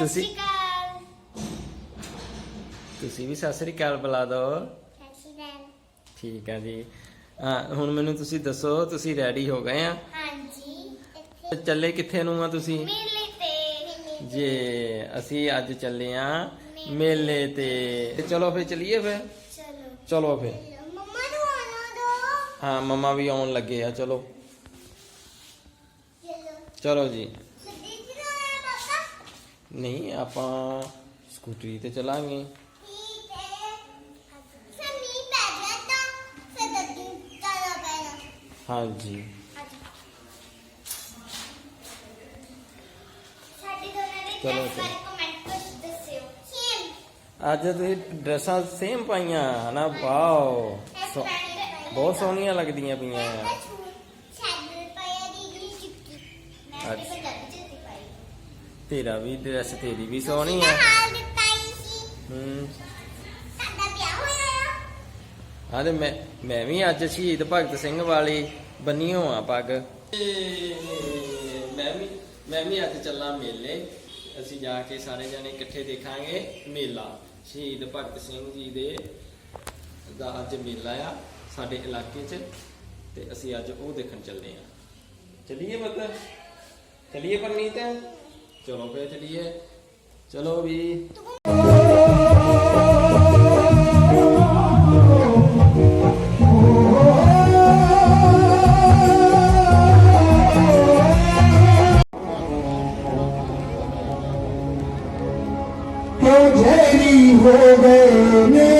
ਤੁਸੀਂ ਤੁਸੀਂ ਵੀ ਸਤਿ ਸ੍ਰੀ ਅਕਾਲ ਬੁਲਾ ਦਿਓ ਅਕਾਲ ਠੀਕ ਹੈ ਜੀ ਹਾਂ ਹੁਣ ਮੈਨੂੰ ਤੁਸੀਂ ਦੱਸੋ ਤੁਸੀਂ ਰੈਡੀ ਹੋ ਗਏ ਆ ਹਾਂਜੀ ਇੱਥੇ ਚੱਲੇ ਕਿੱਥੇ ਨੂੰ ਆ ਤੁਸੀਂ ਮੇਲੇ ਤੇ ਜੇ ਅਸੀਂ ਅੱਜ ਚੱਲੇ ਆ ਮੇਲੇ ਤੇ ਤੇ ਚਲੋ ਫੇ ਚਲੀਏ ਫੇ ਚਲੋ ਚਲੋ ਫੇ ਮੰਮਾ ਨੂੰ ਆਣਾ ਦੋ ਹਾਂ ਮਮਾ ਵੀ ਆਉਣ ਲੱਗੇ ਆ ਚਲੋ ਚਲੋ ਜੀ ਨਹੀਂ ਆਪਾਂ ਸਕੂਟਰੀ ਤੇ ਚਲਾਂਗੇ। ਹਾਂਜੀ। ਚਲੋ, ਡਰੈਸ ਅੱਜ ਤੁਸੀਂ ਡਰੈਸਾਂ ਸੇਮ ਪਾਈਆਂ ਹਨਾ? ਵਾਓ। ਬਹੁਤ ਸੋਹਣੀਆਂ ਲੱਗਦੀਆਂ ਪਈਆਂ। ਅੱਜ ਸੈਂਡਲ ਪਾਇਆ ਦੀਦੀ ਚਿੱਕੀ ਮੈਂ ਤੇ ਅੱਛਾ। ਪੰਜਾਬੀ ਜੁੱਤੀ ਪਾਈ ਤੇਰਾ ਵੀ ਡਰੈਸ ਤੇਰੀ ਵੀ ਸੋਹਣੀ ਆ। ਹਾਲ ਦਿੱਤਾ ਹੀ ਸੀ। ਹੂੰ। ਸਾਡਾ ਵਿਆਹ ਹੋਇਆ ਆ? ਹਾਂ ਤੇ ਮੈਂ ਮੈਂ ਵੀ ਅੱਜ ਸ਼ਹੀਦ ਭਗਤ ਸਿੰਘ ਵਾਲੀ ਬੰਨੀਓ ਆ ਪੱਗ। ਮੈਂ ਵੀ ਮੈਂ ਵੀ ਅੱਜ ਚੱਲਾਂ ਮੇਲੇ। ਅਸੀਂ ਜਾ ਕੇ ਸਾਰੇ ਜਣੇ ਇਕੱਠੇ ਦੇਖਾਂਗੇ ਮੇਲਾ ਸ਼ਹੀਦ ਭਗਤ ਸਿੰਘ ਜੀ ਦੇ ਦਾ ਅੱਜ ਮੇਲਾ ਆ ਸਾਡੇ ਇਲਾਕੇ 'ਚ। ਤੇ ਅਸੀਂ ਅੱਜ ਉਹ ਦੇਖਣ ਚੱਲੇ ਆ। ਚਲਿਏ ਮਤ ਚਲਿਏ ਪਰਨੀਤ? ਚਲੋ ਫੇਰ ਚਲੀਏ। ਚਲੋ ਵੀ। ਹੋ ਗਏ ਨੇ।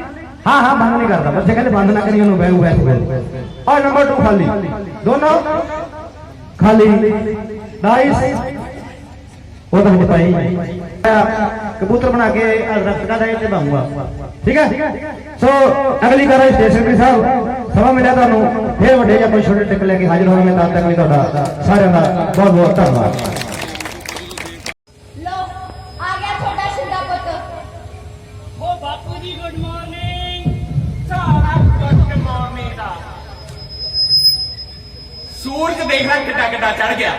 हाँ हाँ बंद नहीं करता बच्चे कहते बंद ना करिए बैग बैठ और नंबर टू खाली दोनों खाली नाइस वो तो मुझे पाई कबूतर बना के रक्त का दायित्व निभाऊंगा ठीक है सो अगली कार स्टेशन पे साहब ਸਮਾਂ ਮਿਲਿਆ ਤੁਹਾਨੂੰ ਫੇਰ ਵੱਡੇ ਜਾਂ ਕੋਈ ਛੋਟੇ ਟਿਕ ਲੈ ਕੇ ਹਾਜ਼ਰ ਹੋਵਾਂਗੇ ਤਦ ਤੱਕ ਵੀ ਤੁਹਾਡਾ ਸਾਰਿਆਂ ਦਾ ਬਹੁਤ ਬਹੁਤ ਧੰਨਵਾਦ ਕਿੱਡਾ ਚੜ ਗਿਆ।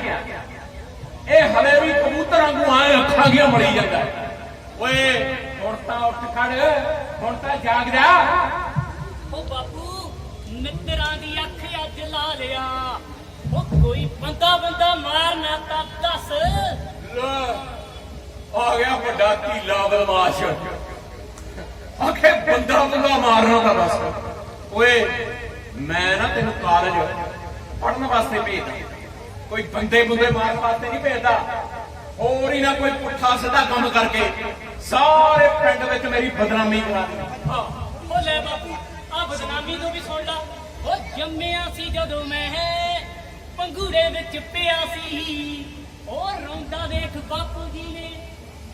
ਇਹ ਹਲੇ ਵੀ ਕਬੂਤਰ ਵਾਂਗੂ ਆਏ ਅੱਖਾਂ ਗਿਆ ਮੜੀ ਜਾਂਦਾ। ਓਏ ਹੁਣ ਤਾਂ ਉੱਠ ਖੜ ਹੁਣ ਤਾਂ ਜਾਗ ਜਾ। ਓ ਬਾਪੂ ਮਿੱਤਰਾਂ ਦੀ ਅੱਖ ਅੱਜ ਲਾ ਲਿਆ। ਉਹ ਕੋਈ ਬੰਦਾ ਬੰਦਾ ਮਾਰਨਾ ਤਾਂ ਦੱਸ। ਲੈ, ਆ ਗਿਆ ਵੱਡਾ ਕੀਲਾ ਬਦਮਾਸ਼। ਆਖੇ ਬੰਦਾ ਬੰਦਾ ਮਾਰਨਾ ਤਾਂ ਬਸ ਓਏ ਮੈਂ ਨਾ ਤੈਨੂੰ ਕਾਲਜ ਪੜਨ ਵਾਸਤੇ ਭੇਜਦਾ। ਕੋਈ ਬੰਦੇ ਬੰਦੇ ਮਾਰਨ ਵਾਸਤੇ ਨਹੀਂ ਭੇਜਦਾ। ਹੋਰ ਹੀ ਨਾ ਕੋਈ ਪੁੱਠਾ ਸਿੱਧਾ ਕੰਮ ਕਰਕੇ ਸਾਰੇ ਪਿੰਡ ਵਿੱਚ ਮੇਰੀ ਬਦਨਾਮੀ ਕਰਾ ਦੇ। ਹਾਂ, ਓ ਲੈ ਬਾਪੂ ਆ ਬਦਨਾਮੀ ਤੋਂ ਵੀ ਸੁਣ ਲਾ। ਉਹ ਜੰਮਿਆ ਸੀ ਜਦੋਂ ਮੈਂ ਪੰਗੂਰੇ ਵਿੱਚ ਪਿਆ ਸੀ। ਉਹ ਰੋਂਦਾ ਦੇਖ ਬਾਪੂ ਜੀ ਨੇ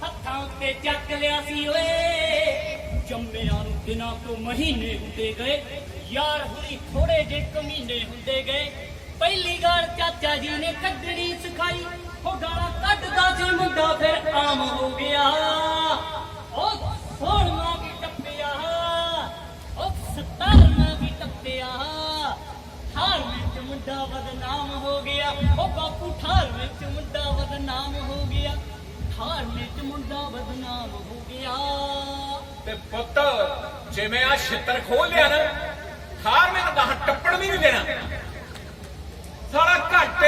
ਹੱਥਾਂ ਉੱਤੇ ਚੱਕ ਲਿਆ ਸੀ ਓਏ। ਜੰਮਿਆਂ ਨੂੰ ਦਿਨਾਂ ਤੋਂ ਮਹੀਨੇ ਹੁੰਦੇ ਗਏ। ਯਾਰ ਹੁਣੀ ਥੋੜੇ ਜੇ ਕਮੀਨੇ ਹੁੰਦੇ ਗਏ। ਪਹਿਲੀ ਗਾਲ ਚਾਚਾ ਜੀ ਨੇ ਕੱਢਣੀ ਸਿਖਾਈ। ਉਹ ਗਾਲਾਂ ਕੱਢਦਾ ਸੀ, ਮੁੰਡਾ ਫਿਰ ਆਮ ਹੋ ਗਿਆ। ਉਹ ਸੋਹਣਾ ਵੀ ਟੱਪਿਆ। ਉਹ ਸਤਾਰਨਾ ਵੀ ਟੱਪਿਆ। ਠਾਰ ਵਿੱਚ ਮੁੰਡਾ ਬਦਨਾਮ ਹੋ ਗਿਆ। ਉਹ ਬਾਪੂ ਠਾਰ ਵਿੱਚ ਮੁੰਡਾ ਬਦਨਾਮ ਹੋ ਗਿਆ। ਠਾਰ ਵਿੱਚ ਮੁੰਡਾ ਬਦਨਾਮ ਹੋ ਗਿਆ। ਤੇ ਪੁੱਤ, ਜਿਵੇਂ ਆ ਛਿੱਤਰ ਖੋਲ ਲਿਆ ਨਾ ਖਾਰ ਮੈਨੂੰ ਗਾਹ ਟੱਪਣ ਵੀ ਨਹੀਂ ਦੇਣਾ।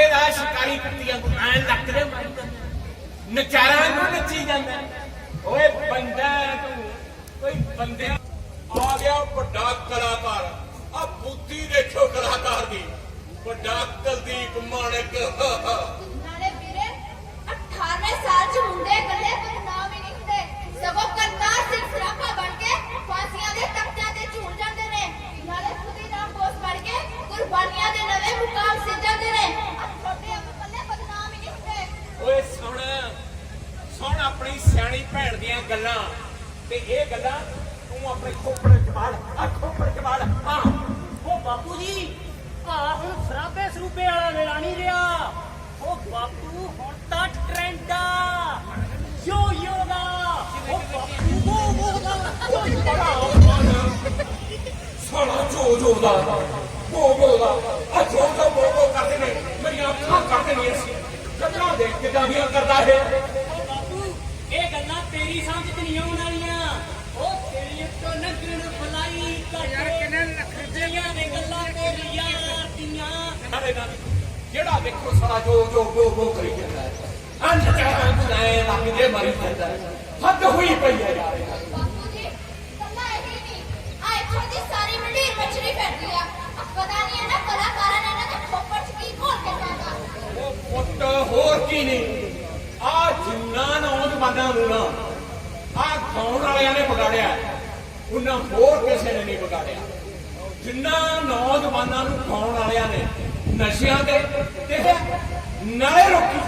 ਘਾਟੇ ਦਾ ਸ਼ਿਕਾਰੀ ਕੁੱਤੀਆਂ ਨੂੰ ਐ ਲੱਕ ਦੇ ਮਾਰੀ ਜਾਂਦਾ। ਨਚਾਰਾਂ ਨੂੰ ਨੱਚੀ ਜਾਂਦਾ। ਓਏ ਬੰਦਾ ਤੂੰ ਕੋਈ ਬੰਦੇ ਆ ਗਿਆ ਵੱਡਾ ਕਲਾਕਾਰ ਆ ਬੁੱਧੀ ਦੇਖੋ ਕਲਾਕਾਰ ਦੀ। ਵੱਡਾ ਕੁਲਦੀਪ ਮਾਣਕ। ਨਾਲੇ ਵੀਰੇ 18 ਸਾਲ ਚ ਮੁੰਡੇ ਇਕੱਲੇ ਬਦਨਾਮ ਹੀ ਨਹੀਂ ਹੁੰਦੇ। ਸਗੋਂ ਕਰਤਾਰ ਸਿੰਘ ਸਰਾਭਾ ਬਣ ਕੇ ਫਾਂਸੀਆਂ ਦੇ ਤਖਤਿਆਂ ਤੇ ਝੂਲ ਜਾਂਦੇ ਨੇ। ਨਾਲੇ ਖੁਦੀ ਨਾਮ ਬੋਸ ਬਣ ਕੇ ਕੁਰਬਾਨੀਆਂ ਦੇ ਨਵੇਂ ਮੁਕਾਮ ਸਿੱਧ ਜਾਂਦੇ ਨੇ ਆ ਛੋਟੇ ਇਕੱਲੇ ਬਦਨਾਮ ਹੀ ਨਹੀਂ ਹੁੰਦੇ ਓਏ ਸੁਣ ਸੁਣ ਆਪਣੀ ਸਿਆਣੀ ਭੈਣ ਦੀਆਂ ਗੱਲਾਂ। ਤੇ ਇਹ ਗੱਲਾਂ ਤੂੰ ਆਪਣੇ ਖੋਪੜੇ ਚ ਬਾੜ ਆ ਖੋਪੜੇ ਚ ਬਾੜ ਹਾਂ ਉਹ ਬਾਪੂ ਜੀ ਆ ਹੁਣ ਸਰਾਬੇ ਸਰੂਬੇ ਵਾਲਾ ਵੇਲਾ ਨਹੀਂ ਰਿਹਾ ਉਹ ਬਾਪੂ ਹੁਣ ਤਾਂ ਟ੍ਰੈਂਡ ਆ। ਯੋ ਯੋ ਦਾ। ਉਹ ਬਾਪੂ ਵੋ ਵੋ ਦਾ। ਯੋ ਯੋ ਦਾ ਸਾਲਾ ਜੋ ਜੋ ਦਾ। ਬੋ ਬੋ ਦਾ। ਆ ਜੋ ਜੋ ਬੋ ਬੋ ਕਰਦੇ ਨੇ। ਮੇਰੀਆਂ ਅੱਖਾਂ ਕਰਦੇ ਨੇ। ਅਸੀਂ ਕਦਰਾਂ ਦੇਖ ਕਿਦਾਂ ਦੀਆਂ ਕਰਦਾ ਹੈ। ਉਹ ਬਾਪੂ ਇਹ ਗੱਲਾਂ ਆਉਣ ਵਾਲੀਆਂ ਉਹ ਤੇਰੀ ਤੋਂ ਨਗਰਨ ਫਲਾਈ ਯਾਰ ਕਿੰਨੇ ਲੱਖ ਰੁਪਈਆ ਨੇ ਗੱਲਾਂ ਤੇਰੀਆਂ ਦੀਆਂ ਨਾ ਜਿਹੜਾ ਦੇਖੋ ਸਾਲਾ ਜੋ ਜੋ ਬੋ ਬੋ ਕਰੀ ਜਾਂਦਾ ਹੈ। ਅੰਨ ਚਾਹਾਂ ਸੁਣਾਏ ਲੱਗ ਜੇ ਮਰੀ ਜਾਂਦਾ ਹੈ। ਹੱਦ ਹੋਈ ਪਈ ਹੈ ਯਾਰ। ਬਾਪੂ ਜੀ ਕੱਲਾ ਇਹ ਨਹੀਂ। ਆ ਇੱਥੋਂ ਦੀ ਸਾਰੀ ਮੰਡੀਰ ਮਛਲੀ ਫਿਰਦੀ ਆ। ਪਤਾ ਨਹੀਂ ਇਹਨਾਂ ਕਲਾਕਾਰਾਂ ਨੇ ਇਹਨਾਂ ਦੇ ਖੋਪੜ ਚ ਕੀ ਘੋਲ ਕੇ ਪਾਤਾ ਉਹ ਪੁੱਤ ਹੋਰ ਕੀ ਨਹੀਂ। ਆ ਜਿੰਨਾ ਨੌਜਵਾਨਾਂ ਨੂੰ ਨਾ ਆ ਗਾਉਣ ਵਾਲਿਆਂ ਨੇ ਵਿਗਾੜਿਆ ਉਹਨਾਂ ਹੋਰ ਕਿਸੇ ਨੇ ਨਹੀਂ ਵਿਗਾੜਿਆ। ਜਿੰਨਾ ਨੌਜਵਾਨਾਂ ਨੂੰ ਗਾਉਣ ਵਾਲਿਆਂ ਨੇ ਨਸ਼ਿਆਂ ਦੇ ਤੇ ਨਾਲੇ ਰੋਕੀ?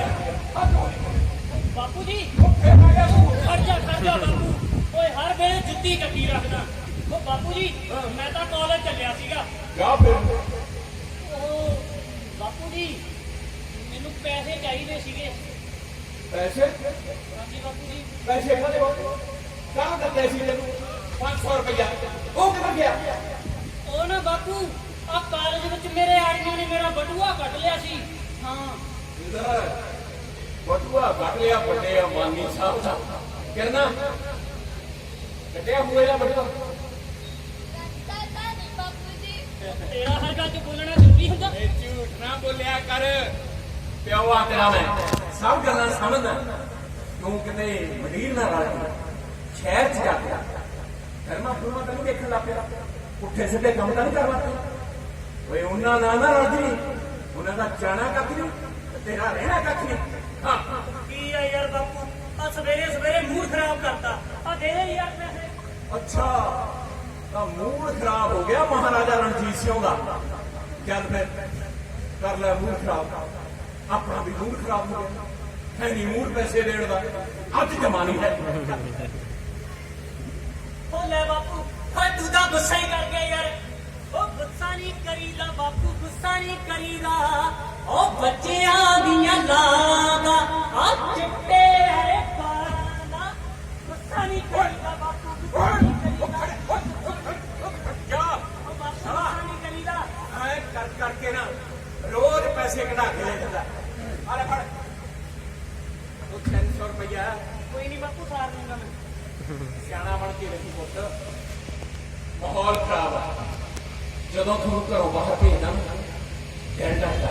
ਬਾਪੂ ਜੀ। ਖੜ ਜਾ ਖੜ ਜਾ ਬਾਪੂ। ਓਏ ਹਰ ਵੇਲੇ ਜੁੱਤੀ ਕੱਟੀ ਰੱਖਦਾ। ਉਹ ਬਾਪੂ ਜੀ ਮੈਂ ਤਾਂ ਕਾਲਜ ਚੱਲਿਆ ਸੀਗਾ। ਜਾ ਫਿਰ। ਉਹ ਬਾਪੂ ਜੀ ਮੈਨੂੰ ਪੈਸੇ ਚਾਹੀਦੇ ਸੀਗੇ। ਪੈਸੇ? ਹਾਂਜੀ ਬਾਪੂ ਜੀ। ਪੈਸੇ ਕਾਹਦੇ ਹੋ ਕਾਹ ਦਿੱਤੇ ਸੀ ਤੈਨੂੰ 500 ਰੁਪਇਆ ਉਹ ਕਿੱਧਰ ਗਿਆ? ਉਹ ਨਾ ਬਾਪੂ ਆ ਕਾਲਜ ਵਿੱਚ ਮੇਰੇ ਆੜੀਆਂ ਨੇ ਮੇਰਾ ਬਟੂਆ ਕੱਢ ਲਿਆ ਸੀ। ਹਾਂ। ਇਧਰ ਬਟੂਆ ਕੱਢ ਲਿਆ ਵੱਡੇ ਅਮਾਨੀ ਸਾਹਿਬ ਦਾ। ਕਿਰਨਾ? ਹੋਏ ਬਟੂਆ? ਤੇਰਾ ਹਰ ਗੱਲ 'ਚ ਬੋਲਣਾ ਜ਼ਰੂਰੀ ਹੁੰਦਾ। ਇਹ ਝੂਠ ਨਾ ਬੋਲਿਆ ਕਰ। ਪਿਓ ਆ ਤੇਰਾ ਮੈਂ ਸਭ ਗੱਲਾਂ ਸਮਝਦਾ। ਤੂੰ ਕਿਤੇ ਮਦੀਰ ਨਾ ਰਲ ਕੇ ਸ਼ਹਿਰ ਚ ਜਾ ਕੇ। ਕਰਮਾ ਫੁਰਮਾ ਤੈਨੂੰ ਦੇਖਣ ਲੱਗ ਪਿਆ। ਪੁੱਠੇ ਸਿੱਧੇ ਕੰਮ ਤਾਂ ਨਹੀਂ ਕਰਵਾ ਓਏ ਉਹਨਾਂ ਨਾਲ ਨਾ ਰਲ ਜੀ ਉਹਨਾਂ ਦਾ ਜਾਣਾ ਕੱਖ ਨਹੀਂ ਤੇਰਾ ਰਹਿਣਾ ਕੱਖ ਨਹੀਂ। ਹਾਂ ਕੀ ਆ ਯਾਰ ਬਾਪੂ? ਆ ਸਵੇਰੇ ਸਵੇਰੇ ਮੂਡ ਖਰਾਬ ਕਰਤਾ। ਆ ਦੇ ਦੇ ਯਾਰ ਪੈਸੇ। ਅੱਛਾ ਤਾਂ ਮੂਡ ਖਰਾਬ ਹੋ ਗਿਆ ਮਹਾਰਾਜਾ ਰਣਜੀਤ ਸਿੰਘ ਦਾ। ਚੱਲ ਫਿਰ ਕਰ ਲੈ ਮੂਡ ਖਰਾਬ। ਆਪਣਾ ਵੀ ਮੂਡ ਖਰਾਬ ਹੋ ਗਿਆ। ਹੈ ਨਹੀਂ ਮੂਡ ਪੈਸੇ ਦੇਣ ਦਾ। ਅੱਜ ਜਮਾਨੀ ਹੈ ਉਹ ਲੈ ਬਾਪੂ ਹਾਂ ਤੂੰ ਤਾਂ ਗੁੱਸਾ ਹੀ ਕਰ ਗਿਆ ਯਾਰ। ਉਹ ਗੁੱਸਾ ਨਹੀਂ ਕਰੀਦਾ ਬਾਪੂ, ਗੁੱਸਾ ਨਹੀਂ ਕਰੀਦਾ। ਉਹ ਬੱਚਿਆਂ ਦੀਆਂ ਲਾਦਾ ਆ ਚਿੱਟੇ ਜਦੋਂ ਤੁਹਾਨੂੰ ਘਰੋਂ ਬਾਹਰ ਭੇਜਦਾ ਨਾ ਡਰ ਲੱਗਦਾ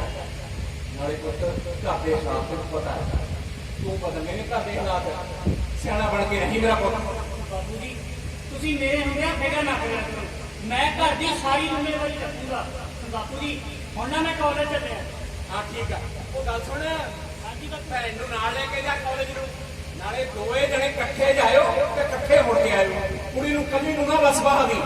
ਨਾਲੇ ਪੁੱਤ ਘਰ ਦੇ ਹਾਲਾਤ ਤੈਨੂੰ ਪਤਾ ਹੈ। ਤੂੰ ਬਦਲਨੇ ਨੇ ਘਰ ਦੇ ਹਾਲਾਤ। ਸਿਆਣਾ ਬਣ ਕੇ ਰਹੀ ਮੇਰਾ ਪੁੱਤ। ਬਾਪੂ ਜੀ ਤੁਸੀਂ ਮੇਰੇ ਹੁੰਦਿਆਂ ਫਿਕਰ ਨਾ ਕਰਿਆ ਕਰੋ। ਮੈਂ ਘਰ ਦੀ ਸਾਰੀ ਜ਼ਿੰਮੇਵਾਰੀ ਰੱਖੂਗਾ। ਬਾਪੂ ਜੀ ਹੁਣ ਨਾ ਮੈਂ ਕਾਲਜ ਚੱਲਿਆ। ਹਾਂ ਠੀਕ ਆ। ਉਹ ਗੱਲ ਸੁਣ। ਹਾਂਜੀ ਬਾਪੂ ਭੈਣ ਨੂੰ ਨਾਲ ਲੈ ਕੇ ਜਾ ਕਾਲਜ ਨੂੰ। ਨਾਲੇ ਦੋਏ ਜਣੇ ਇਕੱਠੇ ਜਾਇਓ ਤੇ ਇਕੱਠੇ ਮੁੜ ਕੇ ਆਇਓ। ਕੁੜੀ ਨੂੰ ਕੱਲੀ ਨੂੰ ਨਾ ਬਸ ਬਾਹ ਦੀ।